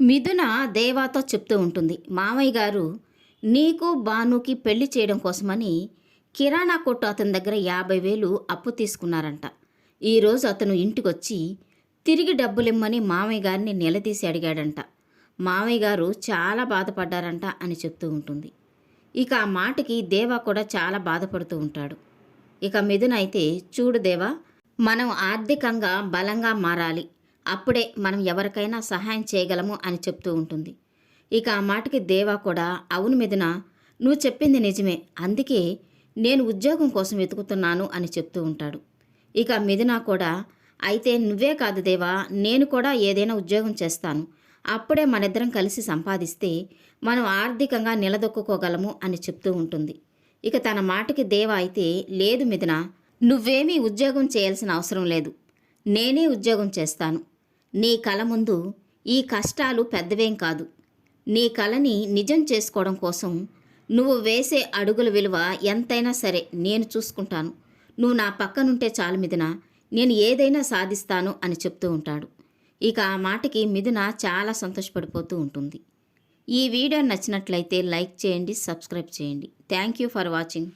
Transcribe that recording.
మిథున దేవాతో చెప్తూ ఉంటుంది మామయ్య గారు నీకు బానుకి పెళ్ళి చేయడం కోసమని కిరాణా కొట్టు అతని దగ్గర యాభై వేలు అప్పు తీసుకున్నారంట. ఈరోజు అతను ఇంటికొచ్చి తిరిగి డబ్బులిమ్మని మామయ్య గారిని నిలదీసి అడిగాడంట. మామయ్య గారు చాలా బాధపడ్డారంట అని చెప్తూ ఉంటుంది. ఇక ఆ మాటకి దేవా కూడా చాలా బాధపడుతూ ఉంటాడు. ఇక మిథున అయితే చూడు దేవా మనం ఆర్థికంగా బలంగా మారాలి. అప్పుడే మనం ఎవరికైనా సహాయం చేయగలము అని చెప్తూ ఉంటుంది. ఇక ఆ మాటకి దేవా కూడా అవును మిథున నువ్వు చెప్పింది నిజమే. అందుకే నేను ఉద్యోగం కోసం వెతుకుతున్నాను అని చెప్తూ ఉంటాడు. ఇక మిథున కూడా అయితే నువ్వే కాదు దేవా నేను కూడా ఏదైనా ఉద్యోగం చేస్తాను. అప్పుడే మనిద్దరం కలిసి సంపాదిస్తే మనం ఆర్థికంగా నిలదొక్కుకోగలము అని చెప్తూ ఉంటుంది. ఇక తన మాటకి దేవ అయితే లేదు మిథున నువ్వేమీ ఉద్యోగం చేయాల్సిన అవసరం లేదు. నేనే ఉద్యోగం చేస్తాను. నీ కళ ముందు ఈ కష్టాలు పెద్దవేం కాదు. నీ కళని నిజం చేసుకోవడం కోసం నువ్వు వేసే అడుగుల విలువ ఎంతైనా సరే నేను చూసుకుంటాను. నువ్వు నా పక్కనుంటే చాలు మిథున నేను ఏదైనా సాధిస్తాను అని చెప్తూ ఉంటాడు. ఇక ఆ మాటకి మిథున చాలా సంతోషపడిపోతూ ఉంటుంది. ఈ వీడియో నచ్చినట్లయితే లైక్ చేయండి సబ్స్క్రైబ్ చేయండి. Thank you for watching.